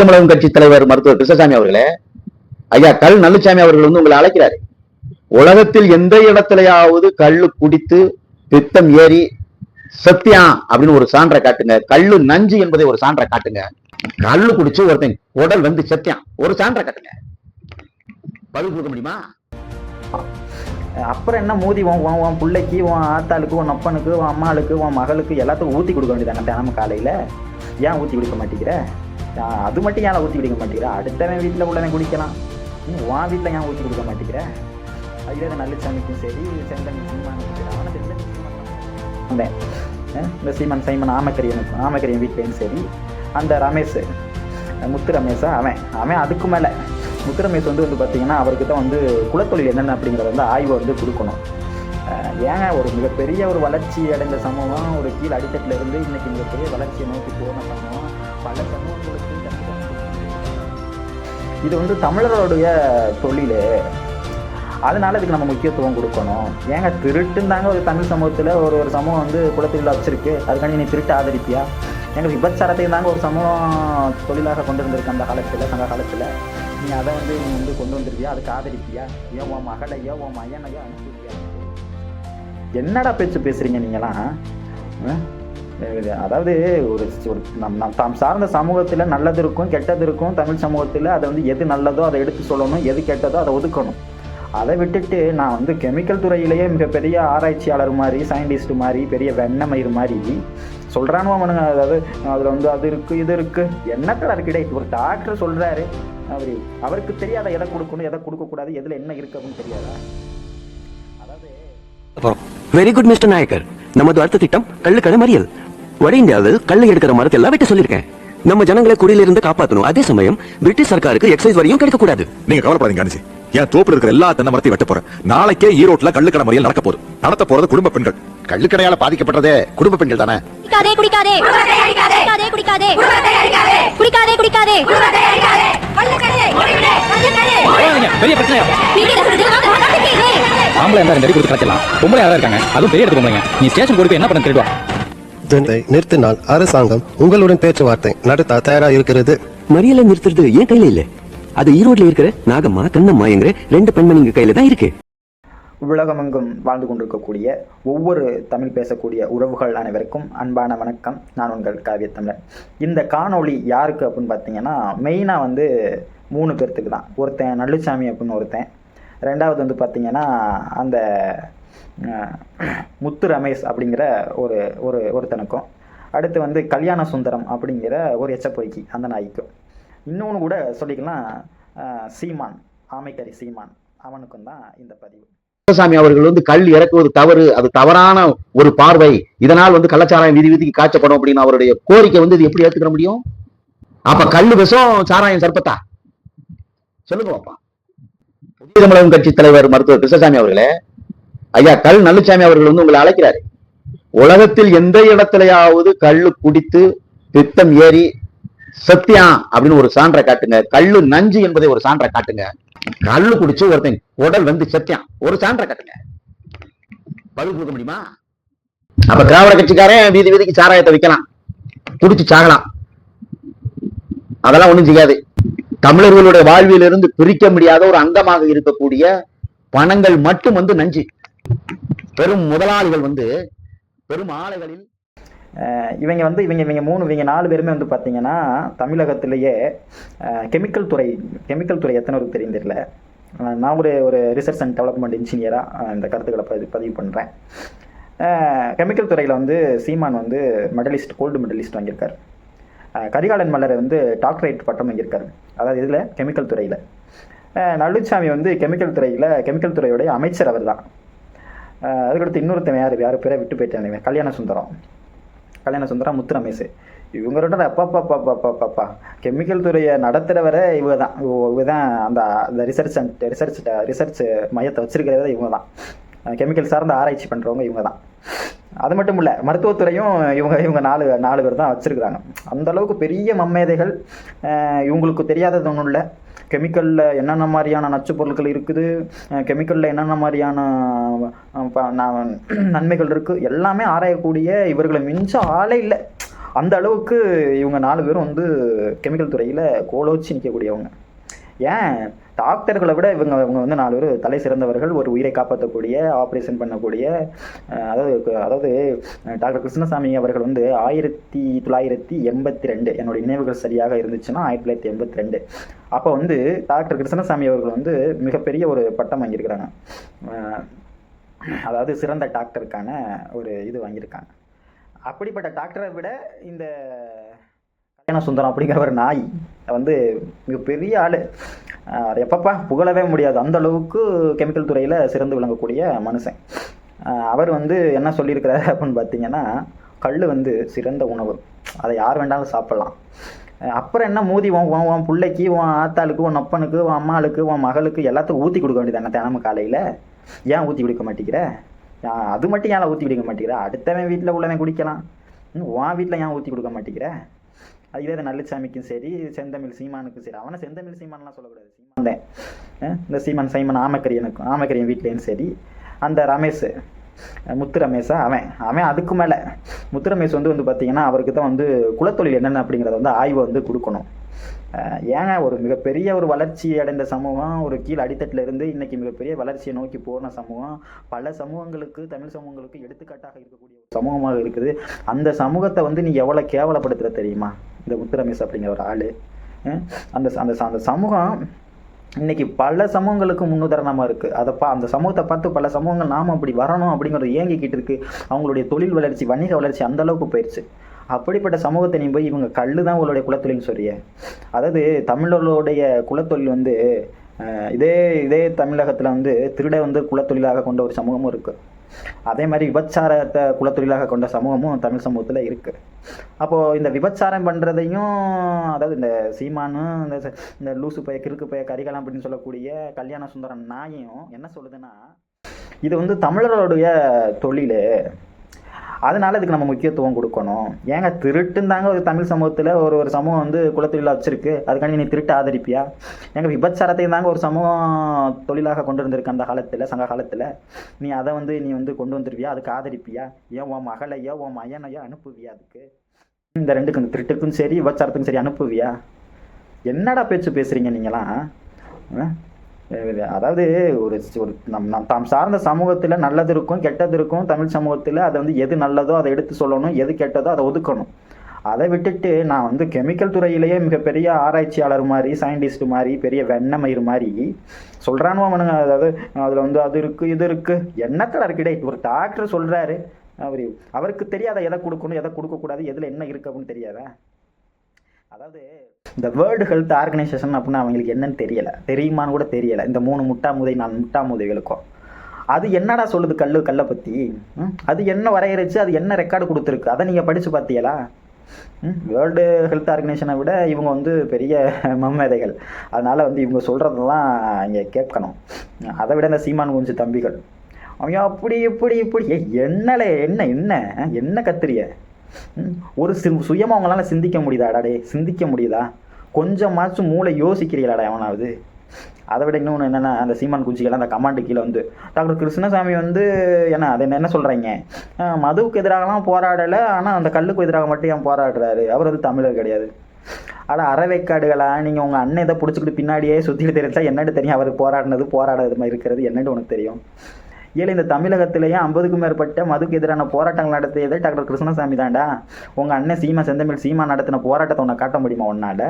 தமிழகம் கட்சி தலைவர் மருத்துவர் கிருஷ்ணசாமி அவர்களே ஐயா கல் நல்லுசாமி அவர்கள் வந்து உங்களை அழைக்கிறாரு. உலகத்தில் எந்த இடத்துலயாவது கல்லு குடித்து பித்தம் ஏறி சத்தியம் அப்படின்னு ஒரு சான்றை காட்டுங்க. கல்லு நஞ்சு என்பதை ஒரு சான்றை காட்டுங்க. கள்ளு குடிச்சு ஒருத்தன் உடல் வந்து சத்தியம் ஒரு சான்றை காட்டுங்க. பதில் கொடுக்க முடியுமா? அப்புறம் என்ன மோதி உன் உன் உன் பிள்ளைக்கு உன் ஆத்தாளுக்கு உன் அப்பனுக்கு உன் அம்மாளுக்கு உன் மகளுக்கு எல்லாத்துக்கும் ஊற்றி கொடுக்க வேண்டியதானே தினமும் காலையில்? ஏன் ஊற்றி கொடுக்க மாட்டேங்கிற? அது மட்டும் ஏன் ஊற்றி குடிக்க மாட்டேங்கிற? அடுத்தவன் வீட்டில் உள்ளவன் குடிக்கலாம். நீ உன் வீட்டில் ஏன் ஊற்றி கொடுக்க மாட்டேங்கிற? இதே நல்லசாமிக்கும் சரி செந்தன் சீமானுக்கும் சரி அவனை செந்தன் வந்தேன் இந்த சீமான் சைமன் ஆமக்கரியன் ஆமக்கரியன் வீட்லேயும் சரி? அந்த ரமேஷ் முத்து ரமேஷா? அவன் அவன் அதுக்கு மேலே. முத்து ரமேஷ் வந்து வந்து பார்த்தீங்கன்னா அவருக்கு தான் வந்து குலத்தொழில் என்னென்ன அப்படிங்கிறத வந்து ஆய்வை வந்து கொடுக்கணும். ஏங்க ஒரு மிகப்பெரிய ஒரு வளர்ச்சி அடைந்த சமூகம் ஒரு கீழ் அடித்தட்டில் இருந்து இன்னைக்கு மிகப்பெரிய வளர்ச்சியை நோக்கி போன சமூகம் பல சமூகம் இது வந்து தமிழர்களுடைய தொழில். அதனால இதுக்கு நம்ம முக்கியத்துவம் கொடுக்கணும். ஏங்க திருட்டுந்தாங்க ஒரு தமிழ் சமூகத்தில் ஒரு ஒரு சமூகம் வந்து குலத்தொழில் வச்சிருக்கு. அதுக்காண்டி நீ திருட்டு ஆதரிப்பியா? எங்க விபச்சாரத்தையும் தாங்க ஒரு சமூகம் தொழிலாக கொண்டு வந்திருக்கு அந்த காலத்தில் சங்க காலத்தில். நீ அதை வந்து நீ வந்து கொண்டு வந்திருக்கியா அதுக்கு ஆதரிப்பியா? ஏன் உன் மகளையோ உன் மையனையோ அனுப்பிச்சிருக்கியா என்னடா பேச்சு பேசுறீங்க நீங்களாம் ஆ? அதாவது ஒரு ஒரு நம் நம் தாம் சார்ந்த சமூகத்தில் நல்லது இருக்கும் கெட்டது இருக்கும் தமிழ் சமூகத்தில் அதை வந்து எது நல்லதோ அதை எடுத்து சொல்லணும் எது கெட்டதோ அதை ஒதுக்கணும். அதை விட்டுட்டு நான் வந்து கெமிக்கல் துறையிலேயே மிகப்பெரிய ஆராய்ச்சியாளர் மாதிரி சயின்டிஸ்ட் மாதிரி பெரிய வெண்ணமயிர் மாதிரி சொல்கிறானோ அவனுங்க. அதாவது அதில் வந்து அது இருக்குது இது இருக்குது என்னத்தில் இருக்குடே ஒரு டாக்டர் சொல்கிறாரு அவர் அவருக்கு தெரியாத எதை கொடுக்கணும் எதை கொடுக்கக்கூடாது எதில் என்ன இருக்கு அப்படின்னு தெரியாதா? அதாவது வெரி குட் மிஸ்டர் நாயக்கர் நமது அடுத்த திட்டம் கள்ளுக்கடை மறியல். வட இந்தியாவில் கள்ளு எடுக்கிற மரத்தை எல்லாம் வெட்ட சொல்லியிருக்கேன். நம்ம ஜனங்களை குடியிலிருந்து காப்பாற்றணும் அதே சமயம் பிரிட்டிஷ் சர்க்காருக்கு எக்ஸைஸ் வரியும் கிடைக்க கூடாது நீங்க கவலைப்படாதீங்க அனுஜி என் தோப்புல இருக்கிற எல்லா தென்னை மரத்தையும் வெட்ட போறேன். நாளைக்கே ஈரோட்ல கள்ளுக்கடை மறியல் நடக்க போகுது. நடத்த போறது குடும்ப பெண்கள். கள்ளுக்கடையால பாதிக்கப்பட்டதே குடும்ப பெண்கள் தானே? குடிக்காதே குடிக்காதே. குடிக்காதே குடிக்காதே. குடிக்காதே குடிக்காதே. பெரிய பிரச்சனையா? ஆம்பளை இருந்தா ரெண்டு அடி கொடுத்து கலைக்கலாம் பொம்பளை யாரா இருக்காங்க. அதுவும் பெரிய இடத்து பொம்பளைங்க. நீ ஸ்டேஷன் கொடுத்து என்ன பண்ண தெரியுமா இதனை நிறுத்தினால் அரசாங்கம் உங்களுடன் பேச்சுவார்த்தை நடத்த தயாரா இருக்கிறது மறியலை நிறுத்துறது ஏன் கையில இல்ல. அது ஈரோட்ல இருக்கிற நாகம்மா கண்ணம்மா என்கிற ரெண்டு பெண்மணிங்க கையில தான் இருக்கு. உலகமெங்கும் வாழ்ந்து கொண்டிருக்கக்கூடிய ஒவ்வொரு தமிழ் பேசக்கூடிய உறவுகள் அனைவருக்கும் அன்பான வணக்கம். நான் உங்கள் காவியத்தமிழன். இந்த காணொளி யாருக்கு அப்படின்னு பார்த்தீங்கன்னா மெயினாக வந்து மூணு பேர்த்துக்கு தான். ஒருத்தன் நல்லுசாமி அப்படின்னு ஒருத்தன். ரெண்டாவது வந்து பார்த்தீங்கன்னா அந்த முத்து ரமேஷ் அப்படிங்கிற ஒரு ஒரு ஒருத்தனுக்கும். அடுத்து வந்து கல்யாண சுந்தரம் அப்படிங்கிற ஒரு எச்சப்பொய்க்கு அந்த நாய்க்கும். இன்னொன்று கூட சொல்லிக்கலாம். சீமான் ஆமைக்கறி சீமான். அவனுக்கும் தான் இந்த பதிவு. கிருஷ்ணசாமி அவர்கள் வந்து கல் இறக்குவது தவறு அது தவறான ஒரு பார்வை. இதனால் வந்து கள்ளச்சாராயம் விதி விதிக்கு காய்ச்சப்படும் அப்படின்னு அவருடைய கோரிக்கை வந்து இது எப்படி ஏத்துக்கிற முடியும்? அப்ப கல் விஷம் சாராயம் சர்பத்தா? சொல்லுங்க பாப்பா. புதிய தமிழகம் கட்சி தலைவர் மருத்துவர் கிருஷ்ணசாமி அவர்களே ஐயா கல் நல்லுசாமி அவர்கள் வந்து உங்களை அழைக்கிறாரு. உலகத்தில் எந்த இடத்துலயாவது கல்லு குடித்து பித்தம் ஏறி சத்தியம் அப்படின்னு ஒரு சான்றை காட்டுங்க. கல்லு நஞ்சு என்பதை ஒரு சான்றை காட்டுங்க. கல்லு குடிச்சு ஒருத்தன் உடல் வந்து சத்தியம் ஒரு சான்றை காட்டுங்க. பதில் கொடுக்க முடியுமா? அப்ப திராவிட கட்சிக்காரன் வீதி வீதிக்கு சாராயத்தை வைக்கலாம். குடிச்சு சாகலாம். அதெல்லாம் ஒண்ணும் செய்யாது. தமிழர்களுடைய வாழ்விலிருந்து பிரிக்க முடியாத ஒரு அங்கமாக இருக்கக்கூடிய பணங்கள் மட்டும் வந்து நஞ்சு. பெரும் முதலாளிகள் வந்து பெரும் ஆலைகளில் இவங்க வந்து இவங்க இவங்க மூணு இவங்க நாலு பேருமே வந்து பார்த்தீங்கன்னா தமிழகத்திலேயே கெமிக்கல் துறை கெமிக்கல் துறை எத்தனை பேருக்கு தெரியும் தெரியல. நான் ஒரு ஒரு ரிசர்ச் அண்ட் டெவலப்மெண்ட் இன்ஜினியராக இந்த கருத்துக்களை பதிவு பதிவு பண்ணுறேன் கெமிக்கல் துறையில் வந்து சீமான் வந்து மெடலிஸ்ட் கோல்டு மெடலிஸ்ட் வாங்கியிருக்காரு. கரிகாலன் மலர் வந்து டாக்டரேட் பட்டம் வாங்கியிருக்காரு. அதாவது இதில் கெமிக்கல் துறையில். நல்லுச்சாமி வந்து கெமிக்கல் துறையில் கெமிக்கல் துறையுடைய அமைச்சர் அவர் தான் அதுக்கடுத்து இன்னொருத்தன் யார்? யார் பேரை விட்டு போயிட்டேன் இவன் கல்யாண சுந்தரம் கல்யாண சுந்தரம் முத்து ரமேஷ் இவங்களோட அப்பா கெமிக்கல் துறையை நடத்துகிறவரை இவங்க தான். இவங்க தான் அந்த அந்த ரிசர்ச் அண்ட் ரிசர்ச் ரிசர்ச் மையத்தை வச்சிருக்கிறத இவங்க தான். கெமிக்கல் சார்ந்த ஆராய்ச்சி பண்ணுறவங்க இவங்க தான். அது மட்டும் இல்லை மருத்துவத்துறையும் இவங்க இவங்க நாலு நாலு பேர் தான் வச்சுருக்குறாங்க. அந்த அளவுக்கு பெரிய மம்மேதைகள் இவங்களுக்கு தெரியாதது ஒன்றும் இல்லை. கெமிக்கலில் என்னென்ன மாதிரியான நச்சு பொருட்கள் இருக்குது கெமிக்கலில் என்னென்ன மாதிரியான ப- ந- நன்மைகள் இருக்குது எல்லாமே ஆராயக்கூடிய இவர்களை மிஞ்ச ஆளே இல்லை. அந்த அளவுக்கு இவங்க நாலு பேரும் வந்து கெமிக்கல் துறையில் கோலோச்சி நிற்கக்கூடியவங்க ஏன்? டாக்டர்களை விட இவங்க இவங்க வந்து நாலு பேர் தலை சிறந்தவர்கள் ஒரு உயிரை காப்பாற்றக்கூடிய ஆப்ரேஷன் பண்ணக்கூடிய அதாவது அதாவது டாக்டர் கிருஷ்ணசாமி அவர்கள் வந்து ஆயிரத்தி தொள்ளாயிரத்தி எண்பத்தி ரெண்டு என்னுடைய நினைவுகள் சரியாக இருந்துச்சுன்னா ஆயிரத்தி தொள்ளாயிரத்தி எண்பத்தி ரெண்டு அப்போ வந்து டாக்டர் கிருஷ்ணசாமி அவர்கள் வந்து மிகப்பெரிய ஒரு பட்டம் வாங்கியிருக்கிறாங்க. அதாவது சிறந்த டாக்டருக்கான ஒரு இது வாங்கியிருக்காங்க. அப்படிப்பட்ட டாக்டரை விட இந்த கல்யாண சுந்தரம் அப்படிங்கிற ஒரு நாய். வந்து மிகப்பெரிய ஆள். எப்பப்பா புகழவே முடியாது. அந்த அளவுக்கு கெமிக்கல் துறையில் சிறந்து விளங்கக்கூடிய மனுஷன். அவர் வந்து என்ன சொல்லியிருக்கிறாரு அப்படின்னு பார்த்தீங்கன்னா கல் வந்து சிறந்த உணவு. அதை யார் வேண்டாலும் சாப்பிட்லாம். அப்புறம் என்ன மூதி உன் உன் உன் பிள்ளைக்கு உன் ஆத்தாளுக்கு உன் அப்பனுக்கு உன் அம்மாளுக்கு உன் மகளுக்கு எல்லாத்துக்கும் ஊற்றி கொடுக்க வேண்டியது என்ன தினமும் காலையில்? ஏன் ஊற்றி கொடுக்க மாட்டேங்கிற? அது மட்டும் ஏன் ஊற்றி குடிக்க மாட்டேங்கிற? அடுத்தவன் வீட்டில் உள்ளவன் குடிக்கலாம். உன் வீட்டில் ஏன் ஊற்றி கொடுக்க மாட்டேங்கிற? இதே இது நல்லசாமிக்கும் சரி செந்தமிழ் சீமானுக்கும் சரி. அவனை செந்தமிழ் சீமான்லாம் சொல்லக்கூடாது. சீமான் தான். இந்த சீமான் சைமன் ஆமக்கரியனுக்கும் ஆமக்கரியன் வீட்லேயும் சரி. அந்த ரமேஷ் முத்து ரமேஷா அவன். அவன் அதுக்கு மேலே. முத்து ரமேஷ் வந்து வந்து பார்த்தீங்கன்னா அவருக்கு தான் வந்து குலத்தொழில் என்னென்ன அப்படிங்கிறத வந்து ஆய்வை வந்து கொடுக்கணும். ஏங்க ஒரு மிகப்பெரிய ஒரு வளர்ச்சி அடைந்த சமூகம் ஒரு கீழ் அடித்தட்டில் இருந்து இன்னைக்கு மிகப்பெரிய வளர்ச்சியை நோக்கி போன சமூகம் பல சமூகங்களுக்கு தமிழ் சமூகங்களுக்கு எடுத்துக்காட்டாக இருக்கக்கூடிய ஒரு சமூகமாக இருக்குது. அந்த சமூகத்தை வந்து நீ எவ்வளோ கேவலப்படுத்துகிற தெரியுமா? இந்த முத்துரமேஷ் அப்படிங்கிற ஒரு ஆள். அந்த அந்த அந்த சமூகம் இன்னைக்கு பல சமூகங்களுக்கு முன்னுதாரணமாக இருக்குது அதை பா அந்த சமூகத்தை பார்த்து பல சமூகங்கள் நாம் அப்படி வரணும் அப்படிங்கிறது ஏங்கிக்கிட்டு இருக்கு. அவங்களுடைய தொழில் வளர்ச்சி வணிக வளர்ச்சி அந்த அளவுக்கு போயிடுச்சு அப்படிப்பட்ட சமூகத்தை நீ போய் இவங்க கல்லு தான் உங்களுடைய குலத்தொழில்னு சொல்றிய. அதாவது தமிழர்களுடைய குலத்தொழில் வந்து இதே இதே தமிழகத்தில் வந்து திருட வந்து குலத்தொழிலாக கொண்ட ஒரு சமூகமும் இருக்குது அதே மாதிரி விபச்சாரத்தை குலத்தொழிலாக கொண்ட சமூகமும் தமிழ் சமூகத்தில் இருக்குது அப்போது இந்த விபச்சாரம் பண்ணுறதையும் அதாவது இந்த சீமானு இந்த இந்த லூசு பைய கிறுக்கு பைய கரிகாலம் அப்படின்னு சொல்லக்கூடிய கல்யாண சுந்தரம் நாயும் என்ன சொல்லுதுன்னா இது வந்து தமிழர்களுடைய தொழில். அதனால இதுக்கு நம்ம முக்கியத்துவம் கொடுக்கணும். ஏங்க திருட்டுன்னு தாங்க ஒரு தமிழ் சமூகத்தில் ஒரு ஒரு சமூகம் வந்து குலத்தொழிலாக வச்சிருக்கு. அதுக்காண்டி நீ திருட்டு ஆதரிப்பியா? எங்க விபச்சாரத்தையும் தாங்க ஒரு சமூகம் தொழிலாக கொண்டு வந்திருக்கு அந்த காலத்தில் சங்க காலத்தில். நீ அதை வந்து நீ வந்து கொண்டு வந்துருவியா? அதுக்கு ஆதரிப்பியா? ஏன் உன் மகளையோ உன் மயனையோ அனுப்புவியா அதுக்கு? இந்த ரெண்டுக்கும் இந்த திருட்டுக்கும் சரி விபச்சாரத்துக்கும் சரி அனுப்புவியா? என்னடா பேச்சு பேசுறீங்க நீங்களாம்? ஆ? அதாவது ஒரு ஒரு நம் நம் தாம் சார்ந்த சமூகத்தில் நல்லது இருக்கும் கெட்டது இருக்கும் தமிழ் சமூகத்தில் அதை வந்து எது நல்லதோ அதை எடுத்து சொல்லணும் எது கெட்டதோ அதை ஒதுக்கணும். அதை விட்டுட்டு நான் வந்து கெமிக்கல் துறையிலேயே மிகப்பெரிய ஆராய்ச்சியாளர் மாதிரி சயின்டிஸ்ட் மாதிரி பெரிய வெண்ணமயிர் மாதிரி சொல்கிறானோ அவனுங்க. அதாவது அதில் வந்து அது இருக்குது இது இருக்குது என்னத்தடா இருக்குடே ஒரு டாக்டர் சொல்கிறாரு அவர் அவருக்கு தெரியாத எதை கொடுக்கணும் எதை கொடுக்கக்கூடாது எதில் என்ன இருக்குது அப்படின்னு தெரியாதா? அதாவது இந்த வேர்ல்டு ஹெல்த் ஆர்கனைசேஷன் அப்படின்னா அவங்களுக்கு என்னன்னு தெரியல. தெரியுமான்னு கூட தெரியல. இந்த மூணு முட்டாமுதை நாலு முட்டாமுதைகளுக்கும் அது என்னடா சொல்லுது கல்லு கல்லை பற்றி அது என்ன வரையறைச்சு அது என்ன ரெக்கார்டு கொடுத்துருக்கு? அதை நீங்கள் படித்து பார்த்தீங்களா வேர்ல்டு ஹெல்த் ஆர்கனைசேஷனை விட இவங்க வந்து பெரிய மம்மேதைகள். அதனால் வந்து இவங்க சொல்கிறதெல்லாம் இங்கே கேட்கணும். அதை விட இந்த சீமான் குஞ்சு தம்பிகள். அவங்க அப்படி இப்படி இப்படி. ஏய், என்னலே என்ன என்ன? என்ன கத்திரிய? ஒரு சு சுயமாக அவங்களால சிந்திக்க முடியுதாடா டே சிந்திக்க முடியுதா? கொஞ்சமாச்சும் மூளை யோசிக்கிறீங்களாடா எவனாவது? அதை விட இன்னொன்று என்னென்னா அந்த சீமான் குஞ்சிகள் அந்த கமாண்டு கீழே வந்து டாக்டர் கிருஷ்ணசாமி வந்து என்ன அதை என்ன சொல்கிறீங்க மதுவுக்கு எதிராகலாம் போராடலை ஆனால் அந்த கல்லுக்கு எதிராக மட்டும் ஏன் போராடுறாரு? அவர் வந்து தமிழர் கிடையாது. ஆனால் அறவைக்காடுகளா? நீங்கள் உங்கள் அண்ணன் இதை பிடிச்சிக்கிட்டு பின்னாடியே சுற்றிட்டு தெரிஞ்சா என்னன்னு தெரியும். அவர் போராடினது போராடாத மாதிரி இருக்கிறது என்னென்னு உனக்கு தெரியும். ஏழை இந்த தமிழகத்திலேயே ஐம்பதுக்கும் மேற்பட்ட மதுக்கு எதிரான போராட்டங்கள் நடத்தியதே டாக்டர் கிருஷ்ணசாமி தாண்டா உங்கள் அண்ணன் சீமா செந்தமிழ் சீமா நடத்தின போராட்டத்தை உன்னை காட்ட முடியுமா உன்னால?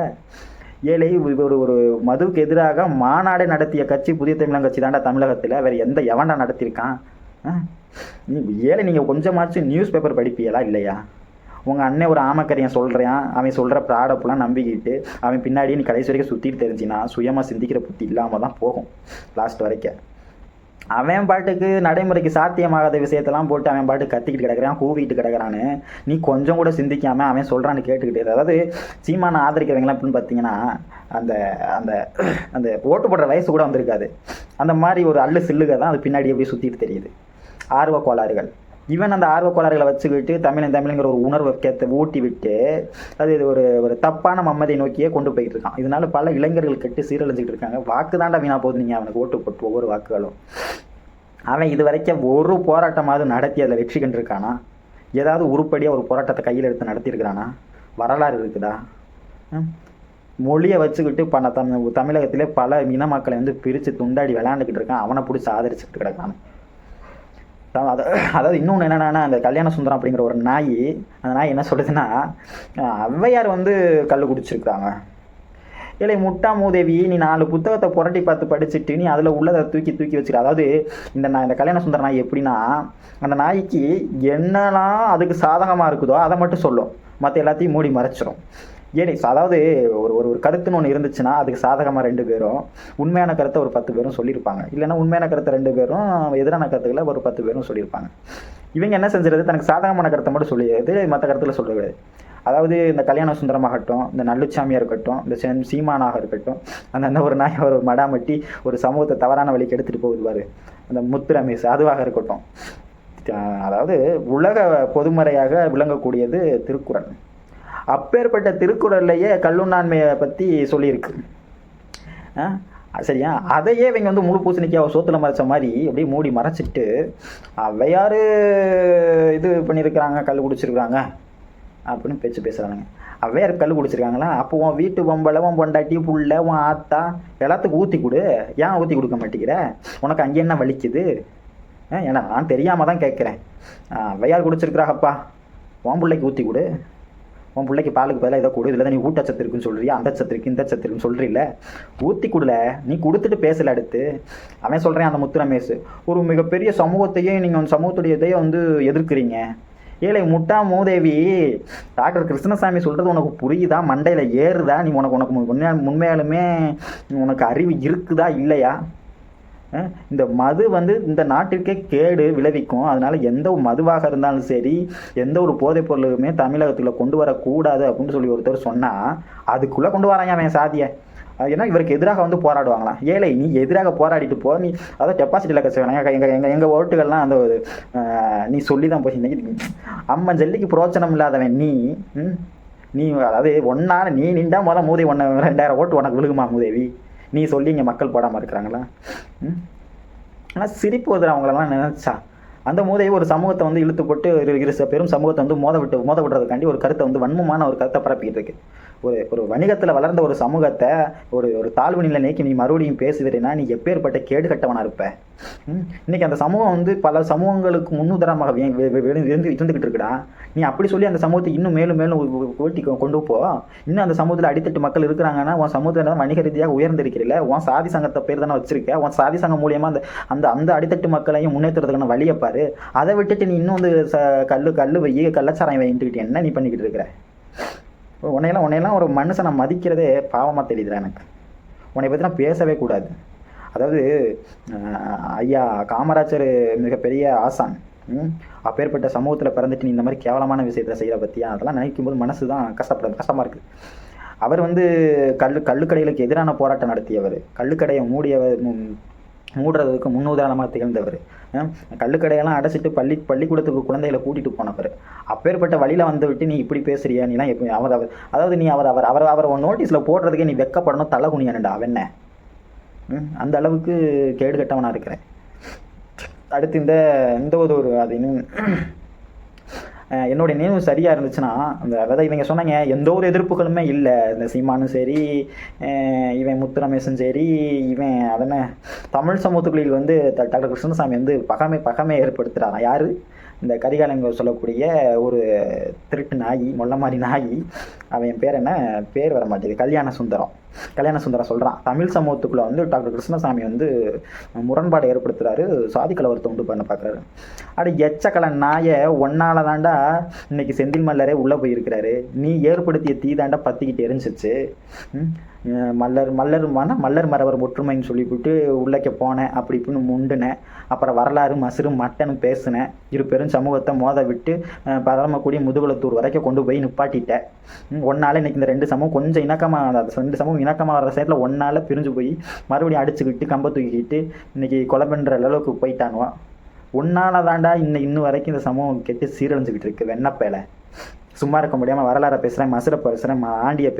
ஏழை ஒரு ஒரு மதுவுக்கு எதிராக மாநாடு நடத்திய கட்சி புதிய தமிழன் கட்சி தாண்டா தமிழகத்தில். வேறு எந்த எவன்டா நடத்தியிருக்கான்? நீ ஏழை நீங்கள் கொஞ்சமாச்சும் நியூஸ் பேப்பர் படிப்பீங்களா இல்லையா? உங்கள் அண்ணன் ஒரு ஆமக்கரையன் சொல்கிறான் அவன் சொல்கிற ப்ராடக்ட்லாம் நம்பிக்கிட்டு அவன் பின்னாடியே நீ கடைசி வரைக்கும் சுற்றிட்டு தெரிஞ்சினா சுயமாக சிந்திக்கிற புத்தி இல்லாமல் தான் போகும். லாஸ்ட் வரைக்கும். அவன் பாட்டுக்கு நடைமுறைக்கு சாத்தியமாகாத விஷயத்தெல்லாம் போட்டு அவன் பாட்டுக்கு கத்திக்கிட்டு கிடக்குறான் கூவிட்டு கிடக்குறான்னு. நீ கொஞ்சம் கூட சிந்திக்காம அவன் சொல்கிறான்னு கேட்டுக்கிட்டே அதாவது சீமானை ஆதரிக்கிறவங்களாம் அப்படின்னு பார்த்தீங்கன்னா அந்த அந்த அந்த ஓட்டு போடுற வயசு கூட வந்திருக்காது. அந்த மாதிரி ஒரு அல்லு சில்லுக தான் அது பின்னாடி எப்படி சுற்றிட்டு தெரியுது. ஆர்வ கோளாறுகள். இவன் அந்த ஆர்வ கோளாறுகளை வச்சுக்கிட்டு தமிழன் தமிழுங்கிற ஒரு உணர்வை கேத்த ஊட்டி விட்டு அது இது ஒரு ஒரு தப்பான மம்மதை நோக்கியே கொண்டு போயிட்டு இருக்கான் இதனால பல இளைஞர்கள் கெட்டு சீரழிஞ்சிக்கிட்டு இருக்காங்க. வாக்கு தாண்டா வீணா போகுது. நீங்கள் அவனுக்கு ஓட்டு போட்டு ஒவ்வொரு வாக்குகளும். அவன் இது வரைக்கும் ஒரு போராட்டமாவது நடத்தி அதில் வெற்றி கண்டிருக்கானா? ஏதாவது உருப்படியாக ஒரு போராட்டத்தை கையில் எடுத்து நடத்தியிருக்கிறானா? வரலாறு இருக்குதா? ம்? மொழியை வச்சுக்கிட்டு பண்ண தமிழ் தமிழகத்திலே பல இன மக்களை வந்து பிரித்து துண்டாடி விளையாண்டுக்கிட்டு இருக்கான். அவனை பிடிச்சி ஆதரிச்சுக்கிட்டு கிடக்கான். அதாவது அதாவது இன்னொன்று என்னென்னா அந்த கல்யாண சுந்தரம் அப்படிங்கிற ஒரு நாய் அந்த நாய் என்ன சொல்லுதுன்னா ஒளவையார் ஔவையார் வந்து கல் குடிச்சிருக்காங்க இல்லை முட்டா மூதேவி நீ நாலு புத்தகத்தை புரட்டி பார்த்து படிச்சுட்டு நீ அதில் உள்ளதை தூக்கி தூக்கி வச்சுக்க அதாவது இந்த நான் இந்த கல்யாண சுந்தர நாய் எப்படின்னா அந்த நாய்க்கு என்னெல்லாம் அதுக்கு சாதகமாக இருக்குதோ அதை மட்டும் சொல்லும். மற்ற எல்லாத்தையும் மூடி மறைச்சிரும். ஏனி அதாவது ஒரு ஒரு ஒரு கருத்துன்னு ஒன்று இருந்துச்சுன்னா அதுக்கு சாதகமாக ரெண்டு பேரும் உண்மையான கருத்தை ஒரு பத்து பேரும் சொல்லியிருப்பாங்க. இல்லைன்னா உண்மையான கருத்தை ரெண்டு பேரும் எதிரான கருத்துக்களை ஒரு பத்து பேரும் சொல்லியிருப்பாங்க. இவங்க என்ன செஞ்சுறது? தனக்கு சாதகமான கருத்தை மட்டும் சொல்லிடுறது மற்ற கருத்தில் சொல்ல அதாவது இந்த கல்யாண சுந்தரமாகட்டும் இந்த நல்லுச்சாமியாக இருக்கட்டும் இந்த செம் சீமானாக இருக்கட்டும் அந்த அந்த ஒரு நாய் ஒரு மடாமட்டி ஒரு சமூகத்தை தவறான வழிக்கு எடுத்துகிட்டு போகுது பாரு. அந்த முத்து ரமேஷ் அதுவாக இருக்கட்டும். அதாவது உலக பொதுமறையாக விளங்கக்கூடியது திருக்குறள். அப்பேற்பட்ட திருக்குறள்லையே கல்லுண்ணாண்மையை பற்றி சொல்லியிருக்கு. ஆ? சரியா? அதையே இவங்க வந்து முழு பூசணிக்காவை சோத்துல மறைச்ச மாதிரி அப்படியே மூடி மறைச்சிட்டு அவையாரு இது பண்ணியிருக்கிறாங்க? கல் குடிச்சிருக்கிறாங்க. அப்படின்னு பேச்சு பேசுகிறானுங்க அவையார் கல் குடிச்சிருக்காங்களா? அப்போ உன் வீட்டு பொம்பளை உன் பொண்டாட்டி புள்ள உன் ஆத்தா எல்லாத்துக்கும் ஊற்றி கொடு. ஏன் ஊற்றி கொடுக்க மாட்டேங்கிற? உனக்கு அங்கே என்ன வலிக்குது? ஆ, ஏன்னா நான் தெரியாமல் தான் கேட்குறேன். அவையார் குடிச்சிருக்கிறாப்பா உன் பிள்ளைக்கு ஊற்றி கொடு. உன் பிள்ளைக்கு பாலுக்கு பதிலாக ஏதோ கொடு இல்லை நீ ஊட்டச்சத்து இருக்குன்னு சொல்றியா? அந்த சத்து இருக்கு இந்த சத்து இருக்குன்னு சொல்றீல்ல? ஊற்றி கொடுல. நீ கொடுத்துட்டு பேசல அடுத்து. அவன் சொல்கிறேன் அந்த முத்து ரமேஷ் ஒரு மிகப்பெரிய சமூகத்தையே நீங்கள் அந்த சமூகத்துடைய இதையே வந்து எதிர்க்கிறீங்க. ஏழை முட்டா மூதேவி டாக்டர் கிருஷ்ணசாமி சொல்கிறது உனக்கு புரியுதா? மண்டையில் ஏறுதா? நீ உனக்கு உனக்கு உண்மையா உண்மையாலுமே உனக்கு அறிவு இருக்குதா? இல்லையா? இந்த மது வந்து இந்த நாட்டிற்கே கேடு விளைவிக்கும். அதனால எந்த ஒரு மதுவாக இருந்தாலும் சரி எந்த ஒரு போதைப் பொருளுமே தமிழகத்தில் கொண்டு வரக்கூடாது அப்படின்னு சொல்லி ஒருத்தர் சொன்னால் அதுக்குள்ளே கொண்டு வராங்க அவன் சாதியை. அது ஏன்னா இவருக்கு எதிராக வந்து போராடுவாங்களாம். ஏழை நீ எதிராக போராடிட்டு போ நீ அதான் டெபாசிட் இலக்க செய்வாங்க எங்கள் எங்கள் எங்கள் ஓட்டுகள்லாம் அந்த ஒரு நீ சொல்லி தான் போய் அம்மன் ஜல்லிக்கு பிரோச்சனம் இல்லாதவன் நீ நீ அதாவது ஒன்னால நீ நின்றா முதல்ல மூதேவி ஒன்று ரெண்டாயிரம் ஓட்டு உனக்கு விழுகுமா மூதேவி? நீ சொல்லி இங்கே மக்கள் போடாமல் இருக்கிறாங்களா? ஆனால் சிரிப்பு வருது அவங்களெல்லாம் நினைச்சா. அந்த மூதையை ஒரு சமூகத்தை வந்து இழுத்து போட்டு இரு- இரு பெரும் சமூகத்தை வந்து மோத விட்டு மோத விடுறதுக்காண்டி ஒரு கருத்தை வந்து வன்மமான ஒரு கருத்தை பரப்பிக்கிட்டு இருக்கு. ஒரு ஒரு வணிகத்தில் வளர்ந்த ஒரு சமூகத்தை ஒரு ஒரு தாழ்வு நிலை நீக்கி நீ மறுபடியும் பேசுகிறேன்னா நீ எப்பேற்பட்ட கேடு கட்டவனா இருப்ப. இன்னைக்கு அந்த சமூகம் வந்து பல சமூகங்களுக்கு முன்னுதாரணமாக இருந்து இருந்துகிட்டு இருக்குடா. நீ அப்படி சொல்லி அந்த சமூகத்தை இன்னும் மேலும் மேலும் ஓட்டி ஊட்டி கொ- கொண்டு போ. இன்னும் அந்த சமூகத்தில் அடித்தட்டு மக்கள் இருக்கிறாங்கன்னா உன் சமூகத்தில் வணிக ரீதியாக உயர்ந்திருக்கிறீல்ல உன் சாதி சங்கத்தை பேர் தானே வச்சிருக்க உன் சாதி சங்கம் மூலியமா அந்த அந்த அந்த அடித்தட்டு மக்களையும் முன்னேற்றுறதுக்கான வழியை பாரு. அதை விட்டுட்டு நீ இன்னும் வந்து ச கல்லு கல்லு வை கள்ளச்சாராயம் வைன்ட்டுக்கிட்டு என்ன நீ பண்ணிக்கிட்டு இருக்கிற? உன்னையெல்லாம் உன்னையெல்லாம் ஒரு மனுஷனை மதிக்கிறதே பாவமாக தெரியுதுடா எனக்கு. உன்னை பற்றி நான் பேசவே கூடாது. அதாவது ஐயா காமராஜர் மிகப்பெரிய ஆசான். அப்பேற்பட்ட சமூகத்தில் பிறந்துட்டு நீ இந்த மாதிரி கேவலமான விஷயத்தை செய்கிற பற்றியா அதெல்லாம் நினைக்கும் போது மனசு தான் கஷ்டப்படுது கஷ்டமாக இருக்குது அவர் வந்து கல் கல்லுக்கடைகளுக்கு எதிரான போராட்டம் நடத்தியவர். கள்ளுக்கடையை மூடியவர் மூடுறதுக்கு முன்னுதாரணமாக திகழ்ந்தவர். கல்லுக்கடையெல்லாம் கள்ளுக்கடையெல்லாம் அடைச்சிட்டு பள்ளி பள்ளிக்கூடத்துக்கு குழந்தைகளை கூட்டிகிட்டு போனவர். அப்பேற்பட்ட வழியில் வந்து விட்டு நீ இப்படி பேசுறியா? நீலாம் எப்படி அவர் அவர் அதாவது நீ அவர் அவர் அவர் அவர் நோட்டீஸில் போடுறதுக்கே நீ வெக்கப்படணும் தலை குனியானுடா அவன் அந்த அளவுக்கு கேடு கட்டவனாக இருக்கிறேன். அடுத்து இந்த இந்த ஒரு அது இன்னும் என்னுடைய நினைவு சரியாக இருந்துச்சுன்னா அந்த அதாவது இவங்க சொன்னாங்க எந்த ஒரு எதிர்ப்புகளுமே இல்லை. இந்த சீமானும் சரி இவன் முத்துரமேஷும் சரி இவன் அதென்ன தமிழ் சமூகத்துக்குள்ளில் வந்து டாக்டர் கிருஷ்ணசாமி வந்து பகமை பகமை ஏற்படுத்துகிறாராம் யார்? இந்த கரிகாலங்க சொல்லக்கூடிய ஒரு திருட்டு நாய் மொல்ல மாதிரி நாய். அவன் பேர் என்ன? பேர் வர மாட்டேங்குது. கல்யாண சுந்தரம். கல்யாண சுந்தரம் சொல்கிறான் தமிழ் சமூகத்துக்குள்ளே வந்து டாக்டர் கிருஷ்ணசாமி வந்து முரண்பாடு ஏற்படுத்துகிறாரு சாதி கலவரத்தை உண்டு பண்ண பார்க்குறாரு அட எச்சக்கல நாயை ஒன்னால தாண்டா இன்னைக்கு செந்தில் மல்லரே உள்ளே போயிருக்கிறாரு. நீ ஏற்படுத்திய தீ தாண்டா பத்திக்கிட்டு எரிஞ்சிச்சு. மல்லர் மல்லர் மன மல்லர் மரவர் ஒற்றுமைன்னு சொல்லிவிட்டு உள்ளக்க போனேன். அப்படி இப்படின்னு முண்டுனேன். அப்புறம் வரலாறு மசுறு மட்டன்னு பேசினேன். இரு பெரும் சமூகத்தை மோத விட்டு பரமக்குடி முதுகுளத்தூர் வரைக்கும் கொண்டு போய் நிப்பாட்டிட்டேன். ம், ஒன்னால இன்னைக்கு இந்த ரெண்டு சமூகம் கொஞ்சம் இணக்கமாக அந்த ரெண்டு சமூகம் இணக்கமாக வர சைடில் ஒன்றால் பிரிஞ்சு போய் மறுபடியும் அடிச்சுக்கிட்டு கம்ப தூக்கிக்கிட்டு இன்னைக்கு கொலை பண்ணுற அளவுக்கு போயிட்டானுவான் உன்னால தாண்டா இன்னும் இன்னும் வரைக்கும் இந்த சமூகம் கெட்டு சீரழிஞ்சுக்கிட்டு இருக்கு வெண்ணப்பேல. சும்மா இருக்க முடியாமல் வரலாறை பேசுகிறேன் மசுரை பேசுகிறேன் ஆண்டியை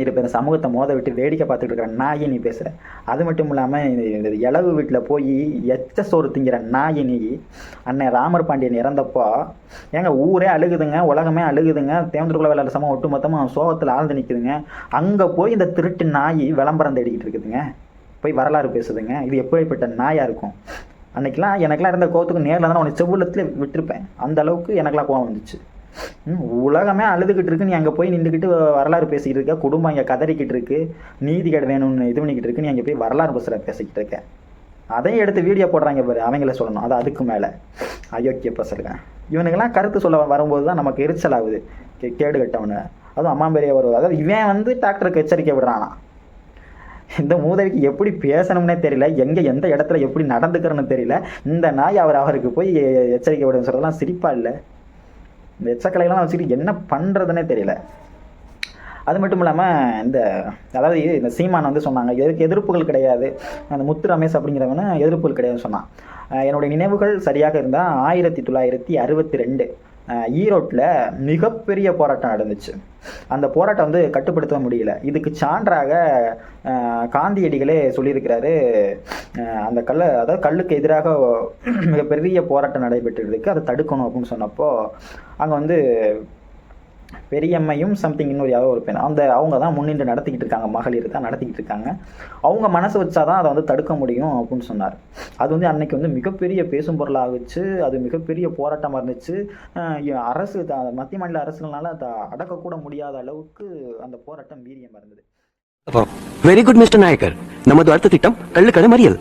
இது இப்போ இந்த சமூகத்தை மோத விட்டு வேடிக்கை பார்த்துட்டு இருக்கிற நாயை நீ பேசுகிற அது மட்டும் இல்லாமல் இந்த இளவு வீட்டில் போய் எச்ச சோறு திங்கிற நாயை நீ அண்ணன் ராமர் பாண்டியன் இறந்தப்போ ஏங்க ஊரே அழுகுதுங்க உலகமே அழுகுதுங்க தேவந்திரகுல வேளாளர் சமம் ஒட்டுமொத்தமாக சோகத்தில் ஆழ்ந்து நிற்குதுங்க அங்கே போய் இந்த திருட்டு நாய் விளம்பரம் தேடிக்கிட்டு இருக்குதுங்க. போய் வரலாறு பேசுதுங்க. இது எப்படிப்பட்ட நாயாக இருக்கும்? அன்னைக்கெல்லாம் எனக்கெலாம் இருந்த கோவத்துக்கு நேரில் தான் உனக்கு செவ்வளத்தில் விட்டுருப்பேன். அந்த அளவுக்கு எனக்கெல்லாம் கோவம் வந்துச்சு. உலகமே அழுதுகிட்டு இருக்கு. நீ அங்கே போய் நின்றுக்கிட்டு வரலாறு பேசிக்கிட்டு இருக்க. குடும்பம் இங்கே கதறிக்கிட்டு இருக்கு. நீதி கடை வேணும்னு இது பண்ணிக்கிட்டு இருக்கு. நீ அங்கே போய் வரலாறு பேசுகிற பேசிக்கிட்டு இருக்க. அதையும் எடுத்து வீடியோ போடுறாங்க பாரு. அவங்கள சொல்லணும். அது அதுக்கு மேலே. அயோக்கிய பசங்க. இவனுங்கெல்லாம் கருத்து சொல்ல வரும்போது தான் நமக்கு எரிச்சல் ஆகுது. கேடு கட்டவனு. அதுவும் அம்மா பெரிய ஒரு அதாவது இவன் வந்து டாக்டருக்கு எச்சரிக்கை விடுறானா? இந்த மூதவிக்கு எப்படி பேசணும்னே தெரியல. எங்கே எந்த இடத்துல எப்படி நடந்துக்கிறன்னு தெரியல. இந்த நாய் அவர் அவருக்கு போய் எச்சரிக்கை விடுன்னு சொல்கிறதெல்லாம் சிரிப்பா இல்லை. இந்த எச்சக்கலையெல்லாம் வச்சுக்கிட்டு என்ன பண்ணுறதுனே தெரியல. அது மட்டும் இல்லாமல் இந்த அதாவது இந்த சீமான் வந்து சொன்னாங்க எதுக்கு எதிர்ப்புகள் கிடையாது அந்த முத்து ரமேஷ் அப்படிங்கிறவன எதிர்ப்புகள் கிடையாதுன்னு சொன்னான். என்னுடைய நினைவுகள் சரியாக இருந்தால் ஆயிரத்தி தொள்ளாயிரத்தி அறுபத்தி ரெண்டு ஈரோட்டில் மிகப்பெரிய போராட்டம் நடந்துச்சு. அந்த போராட்டம் வந்து கட்டுப்படுத்த முடியல. இதுக்கு சான்றாக காந்தியடிகளே சொல்லியிருக்கிறாரு. அந்த கல்ல அதாவது கல்லுக்கு எதிராக மிகப்பெரிய போராட்டம் நடைபெற்று இருக்கு அதை தடுக்கணும் அப்படின்னு சொன்னப்போ அங்கே வந்து பெரியம்மையும் சம்திங் இன்னொரு யாரோ ஒரு பெண். அந்த அவங்க தான் முன்னின்று நடத்திக்கிட்டு இருக்காங்க. மகளிர் தான் நடத்திக்கிட்டு இருக்காங்க. அவங்க மனசு வச்சாதான் அதை வந்து தடுக்க முடியும் அப்படின்னு சொன்னார். அது வந்து அன்னைக்கு வந்து மிகப்பெரிய பேசும் பொருளாகிச்சு அது மிகப்பெரிய போராட்டமாக இருந்துச்சு. அரசு த- மத்திய மாநில அரசுகளால் அதை அடக்கக்கூட முடியாத அளவுக்கு அந்த போராட்டம் வீரியமாக இருந்தது வெரி குட் மிஸ்டர் நாயக்கர் நமது அடுத்த திட்டம் கள்ளுக்கடை மறியல்.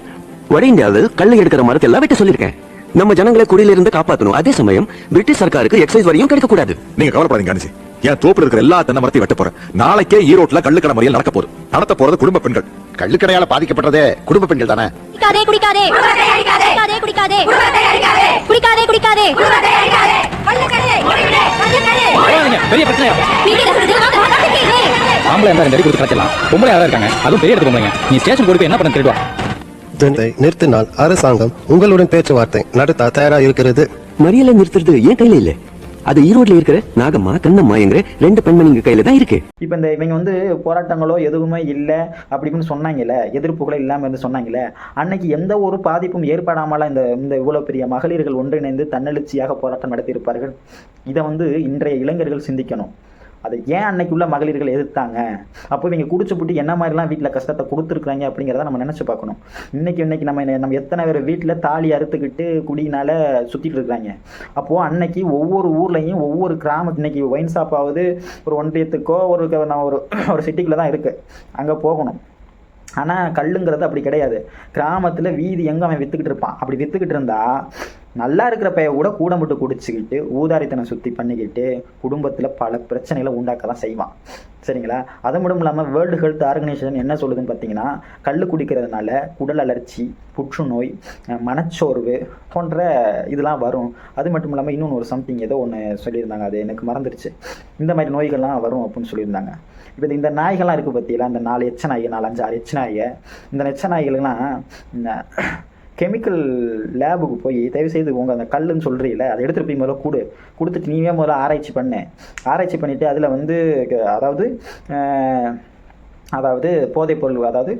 வட இந்தியாவில் கல்லு எடுக்கிற மரத்தை எல்லாம் வெட்ட சொல்லியிருக்கேன். நம்ம ஜனங்களை குடியிலிருந்து காப்பாற்றணும் அதே சமயம் பிரிட்டிஷ் சர்க்காருக்கு எக்ஸைஸ் வரியும் கிடைக்க கூடாது நீங்க கவலைப்படாதீங்க காணிச்சி என் தோப்புல இருக்கிற எல்லா தென்னை மரத்தையும் வெட்ட போறேன்? நாளைக்கே ஈரோட்ல கள்ளுக்கடை மறியல் நடக்க போகுது. நடத்த போறது குடும்ப பெண்கள். கள்ளுக்கடையால பாதிக்கப்பட்டதே குடும்ப பெண்கள் தானே? குடிக்காதே குடிக்காதே. குடிக்காதே குடிக்காதே. குடிக்காதே பெரிய பிரச்சனையா? ஆம்பளை இருந்தா ரெண்டு அடி கொடுத்து பொம்பளை யாரா இருக்காங்க. அதுவும் பெரிய இடத்து பொம்பளைங்க நீ ஸ்டேஷன் கொடுத்து என்ன பண்ண திருடுவா இதனை நிறுத்தினால் அரசாங்கம் உங்களுடன் பேச்சுவார்த்தை நடத்த தயாரா இருக்கிறது மறியலை நிறுத்துறது ஏன் கையில இல்ல. அது ஈரோட்ல இருக்கிற நாகம்மா கண்ணம்மா என்கிற ரெண்டு பெண்மணிங்க கையில தான் இருக்கு. இப்போ இந்த இவங்க வந்து போராட்டங்களோ எதுவுமே இல்லை அப்படி இப்படின்னு சொன்னாங்கல்ல எதிர்ப்புகளோ இல்லாமல் இருந்து சொன்னாங்கல்ல அன்னைக்கு எந்த ஒரு பாதிப்பும் ஏற்படாமலாம் இந்த இந்த இவ்வளோ பெரிய மகளிர்கள் ஒன்றிணைந்து தன்னெழுச்சியாக போராட்டம் நடத்தியிருப்பார்கள்? இதை வந்து இன்றைய இளைஞர்கள் சிந்திக்கணும். அதை ஏன் அன்னைக்குள்ள மகளிர்கள் எதிர்த்தாங்க? அப்போ இவங்க குடிச்சு புட்டு என்ன மாதிரிலாம் வீட்டில் கஷ்டத்தை கொடுத்துருக்குறாங்க அப்படிங்கிறத நம்ம நினச்சி பார்க்கணும். இன்னைக்கு இன்னைக்கு நம்ம நம்ம எத்தனை பேர் வீட்டில் தாலி அறுத்துக்கிட்டு குடியினால சுற்றிட்டு இருக்கிறாங்க அப்போது அன்னைக்கு ஒவ்வொரு ஊர்லேயும் ஒவ்வொரு கிராமத்து இன்னைக்கு ஒயின் ஷாப் ஆகுது ஒரு ஒன்றியத்துக்கோ ஒரு நம்ம நான் ஒரு ஒரு சிட்டிக்குள்ளே தான் இருக்குது அங்கே போகணும். ஆனால் கல்லுங்கிறது அப்படி கிடையாது. கிராமத்தில் வீதி எங்கே அவன் விற்றுக்கிட்டு இருப்பான்? அப்படி விற்றுக்கிட்டு இருந்தா நல்லா இருக்கிற பைய கூட கூட மட்டும் குடிச்சுக்கிட்டு ஊதாரித்தனம் சுற்றி பண்ணிக்கிட்டு குடும்பத்தில் பல பிரச்சனைகளை உண்டாக்க தான் செய்வான். சரிங்களா? அது மட்டும் இல்லாமல் வேர்ல்டு ஹெல்த் ஆர்கனைசேஷன் என்ன சொல்லுதுன்னு பார்த்தீங்கன்னா கல் குடிக்கிறதுனால குடல் அலர்ச்சி புற்றுநோய் மனச்சோர்வு போன்ற இதெல்லாம் வரும். அது மட்டும் இல்லாமல் இன்னொன்று ஒரு சம்திங் ஏதோ ஒன்று சொல்லியிருந்தாங்க. அது எனக்கு மறந்துருச்சு. இந்த மாதிரி நோய்கள்லாம் வரும் அப்படின்னு சொல்லியிருந்தாங்க. இப்போ இந்த நாய்கள்லாம் இருக்குது பார்த்தீங்களா இந்த நாலு எச்ச நாய்கள் நாலு அஞ்சு ஆறு எச்ச நாய்கள். இந்த எச்ச நாய்கள்லாம் இந்த கெமிக்கல் லேபுக்கு போய் தயவு செய்து உங்கள் அந்த கல்லுன்னு சொல்கிறீங்கள அதை எடுத்துகிட்டு போய் முதல்ல கொடு. கொடுத்துட்டு நீவே முதல்ல ஆராய்ச்சி பண்ணு. ஆராய்ச்சி பண்ணிவிட்டு அதில் வந்து அதாவது அதாவது போதைப் பொருள் அதாவது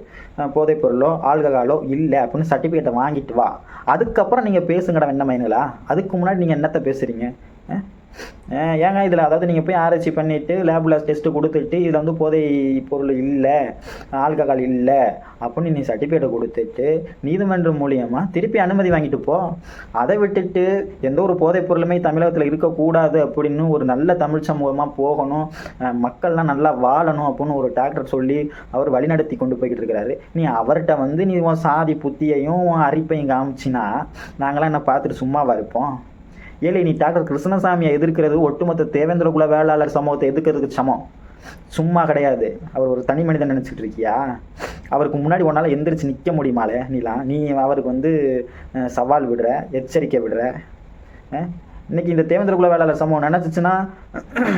போதைப்பொருளோ ஆல்கஹாலோ இல்லை அப்படின்னு சர்டிஃபிகேட்டை வாங்கிட்டு வா. அதுக்கப்புறம் நீங்கள் பேசுங்கடா என்ன மைனுங்களா அதுக்கு முன்னாடி நீங்கள் என்னத்தை பேசுகிறீங்க ஏங்க இதில் அதாவது நீங்கள் போய் ஆராய்ச்சி பண்ணிவிட்டு லேபில் டெஸ்ட்டு கொடுத்துட்டு இதில் வந்து போதை பொருள் இல்லை ஆல்கஹால் இல்லை அப்படின்னு நீ சர்டிஃபிகேட்டை கொடுத்துட்டு நீதிமன்றம் மூலியமாக திருப்பி அனுமதி வாங்கிட்டு போ. அதை விட்டுட்டு எந்த ஒரு போதைப் பொருளுமே தமிழகத்தில் இருக்கக்கூடாது அப்படின்னு ஒரு நல்ல தமிழ் சமூகமாக போகணும். மக்கள்லாம் நல்லா வாழணும் அப்படின்னு ஒரு டாக்டர் சொல்லி அவர் வழிநடத்தி கொண்டு போய்கிட்டு இருக்கிறாரு. நீ அவர்கிட்ட வந்து நீ உன் சாதி புத்தியையும் உன் அரிப்பையும் காமிச்சின்னா நாங்களாம் என்ன பார்த்துட்டு சும்மாவா இருப்போம்? ஏழை நீ டாக்டர் கிருஷ்ணசாமியை எதிர்க்கிறது ஒட்டுமொத்த தேவேந்திர குல வேளாளர் சமூகத்தை எதிர்க்கிறதுக்கு சமம். சும்மா கிடையாது. அவர் ஒரு தனி மனிதன் நினச்சிட்டு இருக்கியா? அவருக்கு முன்னாடி உன்னால் எந்திரிச்சு நிற்க முடியுமாலே நீலாம் நீ அவருக்கு வந்து சவால் விடுற எச்சரிக்கை விடுற. இன்னைக்கு இந்த தேவேந்திர குல வேளாளர் சமூகம் நினச்சிச்சுன்னா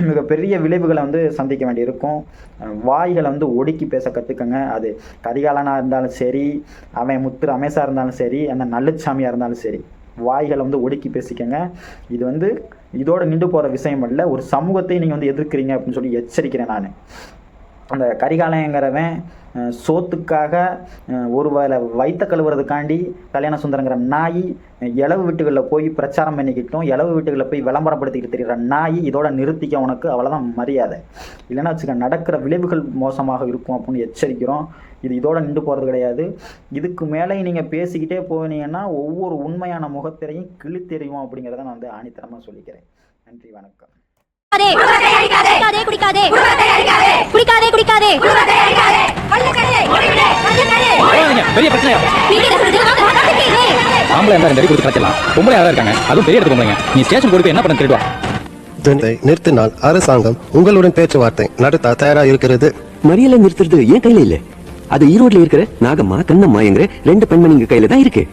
மிகப்பெரிய விளைவுகளை வந்து சந்திக்க வேண்டியிருக்கும். வாய்களை வந்து ஒடுக்கி பேச கற்றுக்கங்க அது கரிகாலனாக இருந்தாலும் சரி அவன் முத்து ரமேஷாக இருந்தாலும் சரி அந்த நல்லுச்சாமியாக இருந்தாலும் சரி. வாய்களை வந்து ஒடுக்கி பேசிக்கங்க. இது வந்து இதோட நின்று போகிற விஷயம் அல்ல. ஒரு சமூகத்தை நீங்கள் வந்து எதிர்க்கிறீங்க அப்படின்னு சொல்லி எச்சரிக்கிறேன் நான். அந்த கரிகாலங்கிறவன் சோத்துக்காக ஒரு வேளை வயிற்ற கழுவுறதுக்காண்டி கல்யாண சுந்தரங்கிற நாய் இலவு வீட்டுகளில் போய் பிரச்சாரம் பண்ணிக்கிட்டும் இலவு வீட்டுகளில் போய் விளம்பரப்படுத்திக்கிட்டு தெரியுற நாய் இதோட நிறுத்திக்க உனக்கு அவ்வளோதான் மரியாதை. இல்லைன்னா வச்சுக்க நடக்கிற விளைவுகள் மோசமாக இருக்கும் அப்படின்னு எச்சரிக்கிறோம். இது இதோட நின்று போகிறது கிடையாது. இதுக்கு மேலே நீங்கள் பேசிக்கிட்டே போனீங்கன்னா ஒவ்வொரு உண்மையான முகத்திரையும் கிழித்தெறியும் அப்படிங்கிறத நான் வந்து ஆணித்தரமாக சொல்லிக்கிறேன். நன்றி வணக்கம். குடிக்காதே குடிக்காதே. குடிக்காதே குடிக்காதே பரவாயில்லைங்க, பெரிய பிரச்சனையா? ஆம்பளை இருந்தா ரெண்டு அடி கொடுத்து கலைச்சிடலாம். பொம்பளை யாரா இருக்காங்க. அதுவும் பெரிய இடத்து பொம்பளைங்க. நீ ஸ்டேஷன் கொடுக்க என்ன பண்ண திருடுவா. நிறுத்தினால் அரசாங்கம் உங்களுடன் பேச்சுவார்த்தை நடத்த தயாரா இருக்கிறது. மறியலை நிறுத்துறது ஏன் கையில இல்ல. அது ஈரோட்ல இருக்கிற நாகம்மா கண்ணம்மா என்கிற ரெண்டு பெண்மணிங்க கையில தான் இருக்கு.